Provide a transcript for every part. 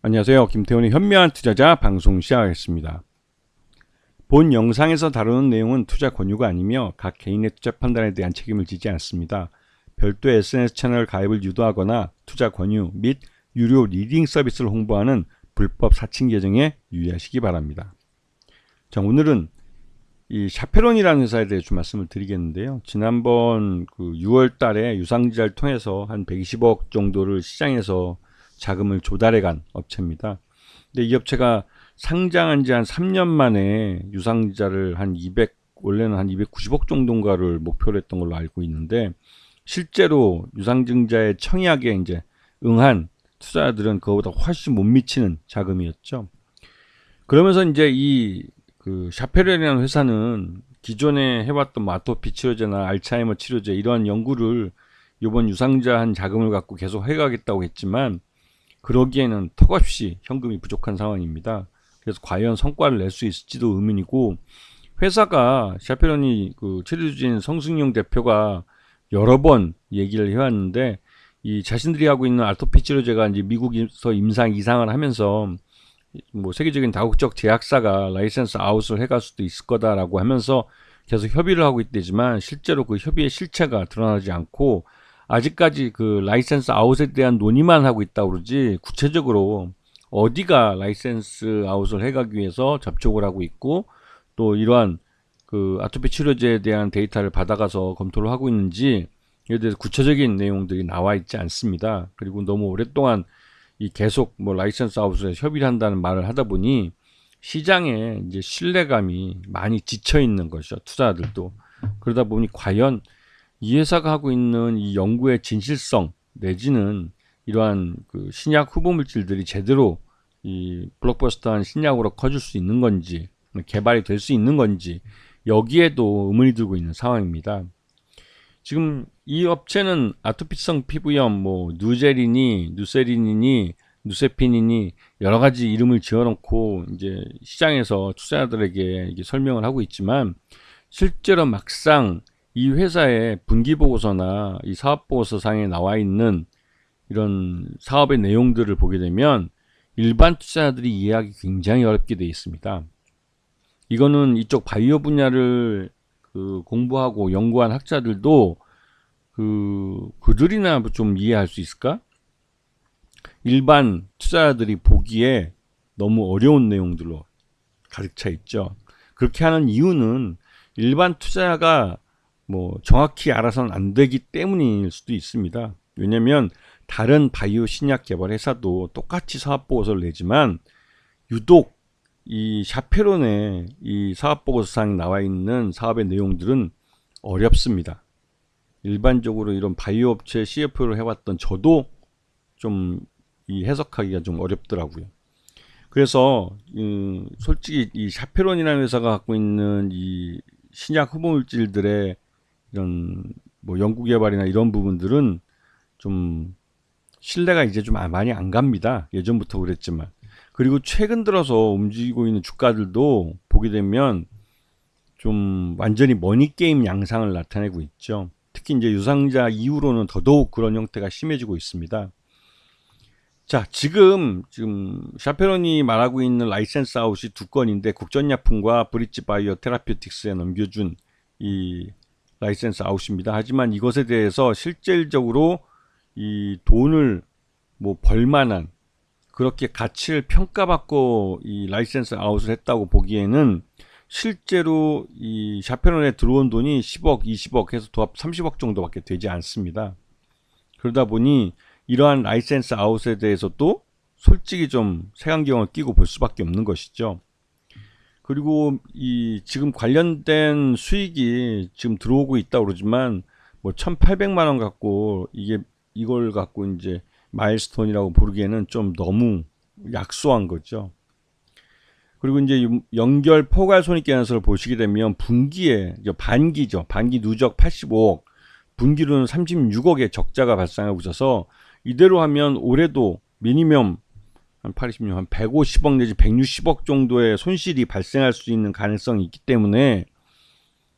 안녕하세요. 김태훈의 현명한 투자자 방송 시작하겠습니다. 본 영상에서 다루는 내용은 투자 권유가 아니며 각 개인의 투자 판단에 대한 책임을 지지 않습니다. 별도 SNS 채널 가입을 유도하거나 투자 권유 및 유료 리딩 서비스를 홍보하는 불법 사칭 계정에 유의하시기 바랍니다. 자, 오늘은 이 샤페론이라는 회사에 대해 좀 말씀을 드리겠는데요. 지난번 그 6월 달에 유상증자를 통해서 한 120억 정도를 시장에서 자금을 조달해 간 업체입니다. 근데 이 업체가 상장한 지 한 3년 만에 유상증자를 한 200, 원래는 한 290억 정도인가를 목표로 했던 걸로 알고 있는데 실제로 유상증자의 청약에 이제 응한 투자자들은 그거보다 훨씬 못 미치는 자금이었죠. 그러면서 이제 이 그 샤페렐이라는 회사는 기존에 해왔던 뭐 아토피 치료제나 알츠하이머 치료제 이러한 연구를 이번 유상자 한 자금을 갖고 계속 해가겠다고 했지만 그러기에는 턱없이 현금이 부족한 상황입니다. 그래서 과연 성과를 낼 수 있을지도 의문이고 회사가 샤페론이 그 치료주진 성승용 대표가 여러 번 얘기를 해왔는데 이 자신들이 하고 있는 아토피 치료제가 이제 미국에서 임상 이상을 하면서 뭐 세계적인 다국적 제약사가 라이센스 아웃을 해갈 수도 있을 거다라고 하면서 계속 협의를 하고 있대지만 실제로 그 협의의 실체가 드러나지 않고 아직까지 그 라이센스 아웃에 대한 논의만 하고 있다고 그러지 구체적으로 어디가 라이센스 아웃을 해가기 위해서 접촉을 하고 있고 또 이러한 그 아토피 치료제에 대한 데이터를 받아가서 검토를 하고 있는지 이에 대해서 구체적인 내용들이 나와 있지 않습니다. 그리고 너무 오랫동안 이 계속 뭐 라이센스 아웃에 협의를 한다는 말을 하다 보니 시장에 이제 신뢰감이 많이 지쳐 있는 것이죠. 투자들도 그러다 보니 과연 이 회사가 하고 있는 이 연구의 진실성 내지는 이러한 그 신약 후보 물질들이 제대로 이 블록버스터한 신약으로 커질 수 있는 건지 개발이 될 수 있는 건지 여기에도 의문이 들고 있는 상황입니다. 지금 이 업체는 아토피성 피부염, 뭐 누제린이, 누세린이니, 누세핀이니 여러 가지 이름을 지어놓고 이제 시장에서 투자자들에게 설명을 하고 있지만 실제로 막상 이 회사의 분기 보고서나 이 사업 보고서 상에 나와 있는 이런 사업의 내용들을 보게 되면 일반 투자자들이 이해하기 굉장히 어렵게 되어 있습니다. 이거는 이쪽 바이오 분야를 그 공부하고 연구한 학자들도 그 그들이나 좀 이해할 수 있을까? 일반 투자자들이 보기에 너무 어려운 내용들로 가득 차 있죠. 그렇게 하는 이유는 일반 투자자가 뭐 정확히 알아서는 안 되기 때문일 수도 있습니다. 왜냐하면 다른 바이오 신약 개발 회사도 똑같이 사업 보고서를 내지만 유독 이 샤페론의 이 사업 보고서상에 나와 있는 사업의 내용들은 어렵습니다. 일반적으로 이런 바이오 업체 CFO를 해왔던 저도 좀 이 해석하기가 좀 어렵더라고요. 그래서 음, 솔직히 이 샤페론이라는 회사가 갖고 있는 이 신약 후보 물질들의 이런 뭐 연구 개발이나 이런 부분들은 좀 신뢰가 이제 좀 많이 안 갑니다. 예전부터 그랬지만. 그리고 최근 들어서 움직이고 있는 주가들도 보게 되면 좀 완전히 머니게임 양상을 나타내고 있죠. 특히 이제 유상자 이후로는 더더욱 그런 형태가 심해지고 있습니다. 자, 지금, 지금, 샤페론이 말하고 있는 라이센스 아웃이 두 건인데, 국전약품과 브릿지 바이오 테라피틱스에 넘겨준 이 라이센스 아웃입니다. 하지만 이것에 대해서 실질적으로 이 돈을 뭐 벌만한 그렇게 가치를 평가받고 이 라이센스 아웃을 했다고 보기에는 실제로 이 샤페론에 들어온 돈이 10억, 20억 해서 도합 30억 정도밖에 되지 않습니다. 그러다 보니 이러한 라이센스 아웃에 대해서도 솔직히 좀 색안경을 끼고 볼 수밖에 없는 것이죠. 그리고 이 지금 관련된 수익이 지금 들어오고 있다 그러지만 뭐 1,800만 원 갖고 이게 이걸 갖고 이제 마일스톤이라고 부르기에는 좀 너무 약소한 거죠. 그리고 이제 연결 포괄 손익계산서를 보시게 되면 분기에 반기죠. 반기 누적 85억, 분기로는 36억의 적자가 발생하고 있어서 이대로 하면 올해도 미니멈 한 80년 한 150억 내지 160억 정도의 손실이 발생할 수 있는 가능성이 있기 때문에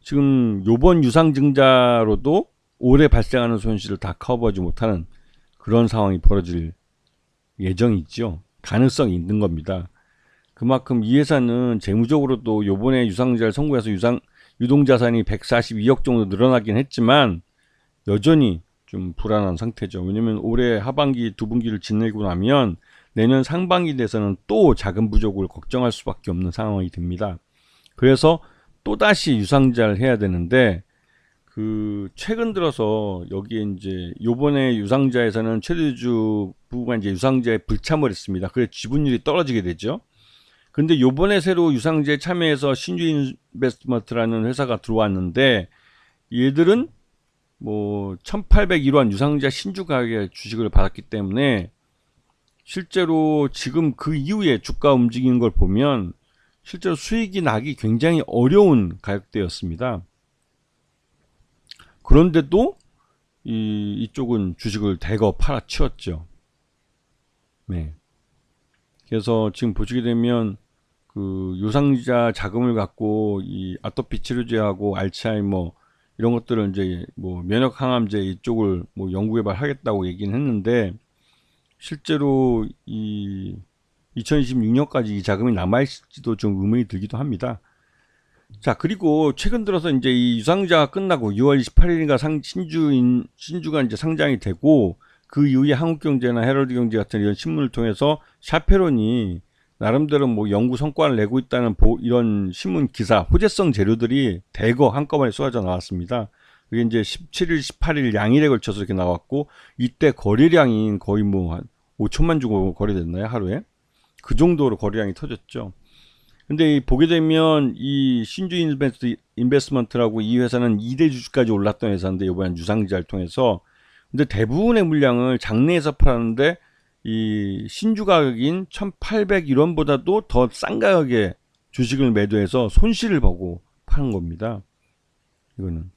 지금 요번 유상증자로도 올해 발생하는 손실을 다 커버하지 못하는 그런 상황이 벌어질 예정이 있죠. 가능성이 있는 겁니다. 그만큼 이 회사는 재무적으로도 요번에 유상자를 선고해서 유상 유동자산이 142억 정도 늘어나긴 했지만 여전히 좀 불안한 상태죠. 왜냐면 올해 하반기 두 분기를 지내고 나면 내년 상반기 돼서는 또 자금 부족을 걱정할 수밖에 없는 상황이 됩니다. 그래서 또다시 유상자를 해야 되는데 그 최근 들어서 여기에 이제 요번에 유상자에서는 최대주 부부가 이제 유상자에 불참을 했습니다. 그래서 지분율이 떨어지게 되죠. 근데 요번에 새로 유상자에 참여해서 신주 인베스트먼트라는 회사가 들어왔는데 얘들은 뭐 1801원 유상자 신주 가격의 주식을 받았기 때문에 실제로 지금 그 이후에 주가 움직이는 걸 보면 실제로 수익이 나기 굉장히 어려운 가격대였습니다. 그런데도 이, 이쪽은 주식을 대거 팔아치웠죠. 네. 그래서 지금 보시게 되면 그 유상자 자금을 갖고 이 아토피 치료제하고 알츠하이머 이런 것들을 이제 뭐 면역 항암제 이쪽을 뭐 연구 개발하겠다고 얘기는 했는데 실제로 이 2026년까지 이 자금이 남아 있을지도 좀 의문이 들기도 합니다. 자 그리고 최근 들어서 이제 이 유상자가 끝나고 6월 28일인가 상 신주인 신주가 이제 상장이 되고 그 이후에 한국경제나 헤럴드경제 같은 이런 신문을 통해서 샤페론이 나름대로 뭐 연구 성과를 내고 있다는 보, 이런 신문 기사 호재성 재료들이 대거 한꺼번에 쏟아져 나왔습니다. 그게 이제 17일, 18일 양일에 걸쳐서 이렇게 나왔고 이때 거래량이 거의 뭐 한 5천만 주고 거래됐나요 하루에? 그 정도로 거래량이 터졌죠. 근데 보게 되면 이 신주 인베스트, 인베스먼트라고 이 회사는 2대 주주까지 올랐던 회사인데 이번엔 유상자를 통해서 근데 대부분의 물량을 장내에서 팔았는데 이 신주 가격인 1801원보다도 더 싼 가격에 주식을 매도해서 손실을 보고 파는 겁니다. 이거는.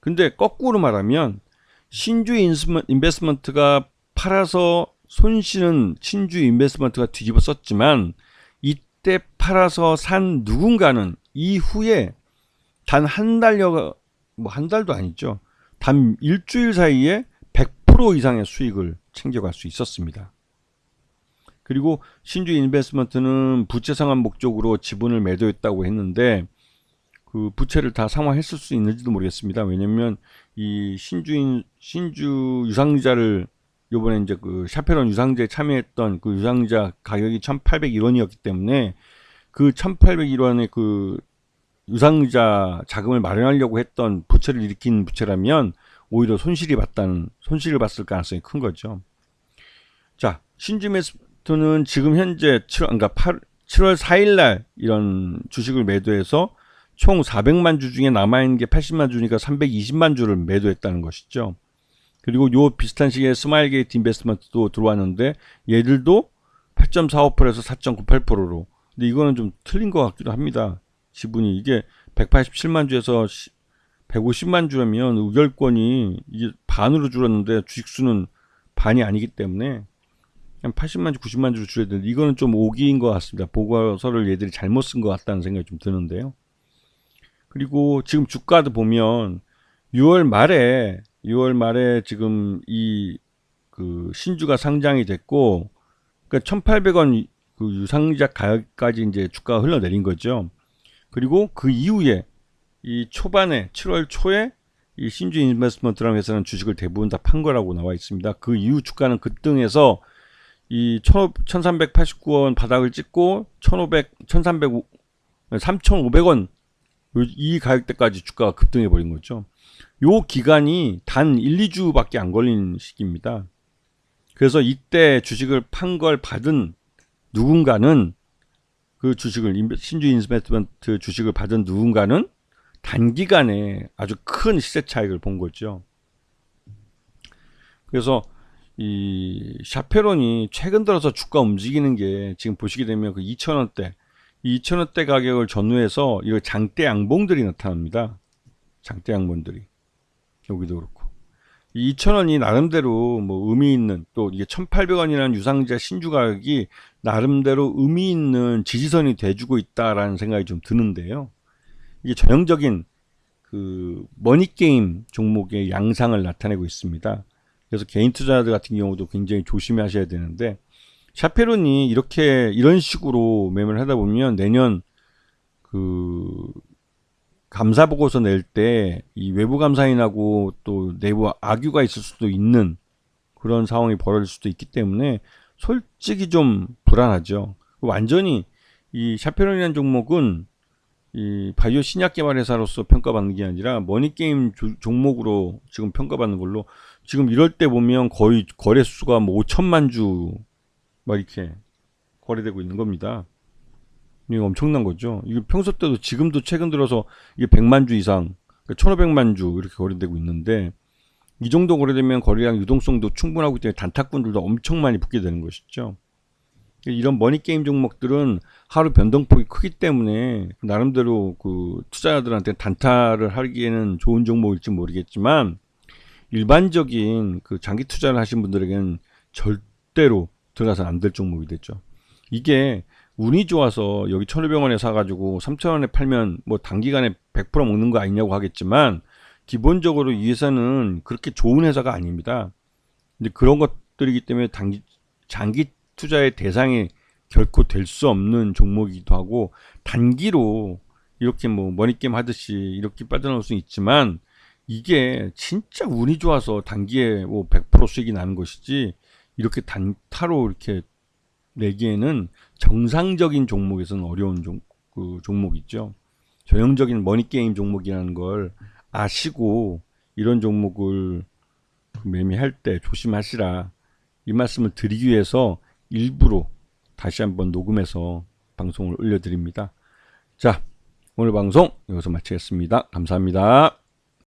근데 거꾸로 말하면 신주 인베스먼트가 팔아서 손실은 신주 인베스먼트가 뒤집어 썼지만 이때 팔아서 산 누군가는 이후에 단 한 달여 뭐 한 달도 아니죠. 단 일주일 사이에 100% 이상의 수익을 챙겨갈 수 있었습니다. 그리고 신주 인베스먼트는 부채 상환 목적으로 지분을 매도했다고 했는데 그 부채를 다 상환했을 수 있는지도 모르겠습니다. 왜냐면 이 신주인 신주 유상자를 요번에 이제 그 샤페론 유상자에 참여했던 그 유상자 가격이 1,801원이었기 때문에 그 1,801원의 그 유상자 자금을 마련하려고 했던 부채를 일으킨 부채라면 오히려 손실이 봤다는 손실을 봤을 가능성이 큰 거죠. 자, 신주메스트는 지금 현재 7월 그러니까 8, 7월 4일 날 이런 주식을 매도해서 총 400만 주 중에 남아 있는 게 80만 주니까 320만 주를 매도했다는 것이죠. 그리고 요 비슷한 시기에 스마일 게이트 인베스트먼트도 들어왔는데 얘들도 8.45%에서 4.98%로. 근데 이거는 좀 틀린 것 같기도 합니다. 지분이 이게 187만 주에서 150만 주라면 의결권이 이게 반으로 줄었는데 주식수는 반이 아니기 때문에 한 80만 주, 90만 주로 줄여야 되는데 이거는 좀 오기인 것 같습니다. 보고서를 얘들이 잘못 쓴 것 같다는 생각이 좀 드는데요. 그리고 지금 주가도 보면 6월 말에 6월 말에 지금 이 그 신주가 상장이 됐고 그러니까 1,800원 그 유상자 가격까지 이제 주가가 흘러내린 거죠. 그리고 그 이후에 이 초반에 7월 초에 이 신주 인베스트먼트라는 회사는 주식을 대부분 다 판 거라고 나와 있습니다. 그 이후 주가는 급등해서 이 1,389원 바닥을 찍고 1,500, 1,300, 3,500원 이 가격대까지 주가가 급등해 버린 거죠. 요 기간이 단 1, 2주밖에 안 걸린 시기입니다. 그래서 이때 주식을 판 걸 받은 누군가는 그 주식을 신주 인베스트먼트 주식을 받은 누군가는 단기간에 아주 큰 시세 차익을 본 거죠. 그래서 이 샤페론이 최근 들어서 주가 움직이는 게 지금 보시게 되면 그 2,000원대, 2,000원대 가격을 전후해서 이거 장대 양봉들이 나타납니다. 장대 양봉들이. 여기도 그렇고. 2,000원이 나름대로 뭐 의미 있는 또 이게 1,800원이라는 유상자 신주 가격이 나름대로 의미 있는 지지선이 돼주고 있다라는 생각이 좀 드는데요. 이게 전형적인 그 머니게임 종목의 양상을 나타내고 있습니다. 그래서 개인 투자자들 같은 경우도 굉장히 조심하셔야 되는데 샤페론이 이렇게 이런 식으로 매매를 하다 보면 내년 그 감사 보고서 낼 때 이 외부 감사인하고 또 내부 악유가 있을 수도 있는 그런 상황이 벌어질 수도 있기 때문에 솔직히 좀 불안하죠. 완전히 이 샤페론이라는 종목은 이 바이오 신약 개발 회사로서 평가받는 게 아니라 머니 게임 종목으로 지금 평가받는 걸로 지금 이럴 때 보면 거의 거래 수가 뭐 5천만 주 막 이렇게 거래되고 있는 겁니다. 이게 엄청난 거죠. 이게 평소 때도 지금도 최근 들어서 이게 100만 주 이상, 그러니까 1,500만 주 이렇게 거래되고 있는데 이 정도 거래되면 거래량 유동성도 충분하기 때문에 단타꾼들도 엄청 많이 붙게 되는 것이죠. 이런 머니 게임 종목들은 하루 변동폭이 크기 때문에 나름대로 그 투자자들한테 단타를 하기에는 좋은 종목일지 모르겠지만 일반적인 그 장기 투자를 하신 분들에게는 절대로 들어가서 안 될 종목이 됐죠. 이게 운이 좋아서 여기 1,500원에 사가지고 3,000원에 팔면 뭐 단기간에 100% 먹는 거 아니냐고 하겠지만 기본적으로 이 회사는 그렇게 좋은 회사가 아닙니다. 근데 그런 것들이기 때문에 단기, 장기 투자의 대상이 결코 될 수 없는 종목이기도 하고 단기로 이렇게 뭐 머니게임 하듯이 이렇게 빠져나올 수 있지만 이게 진짜 운이 좋아서 단기에 뭐 100% 수익이 나는 것이지 이렇게 단타로 이렇게 내기에는 정상적인 종목에서는 어려운 종, 그 종목이죠. 전형적인 머니게임 종목이라는 걸 아시고 이런 종목을 매매할 때 조심하시라 이 말씀을 드리기 위해서 일부러 다시 한번 녹음해서 방송을 올려드립니다. 자, 오늘 방송 여기서 마치겠습니다. 감사합니다.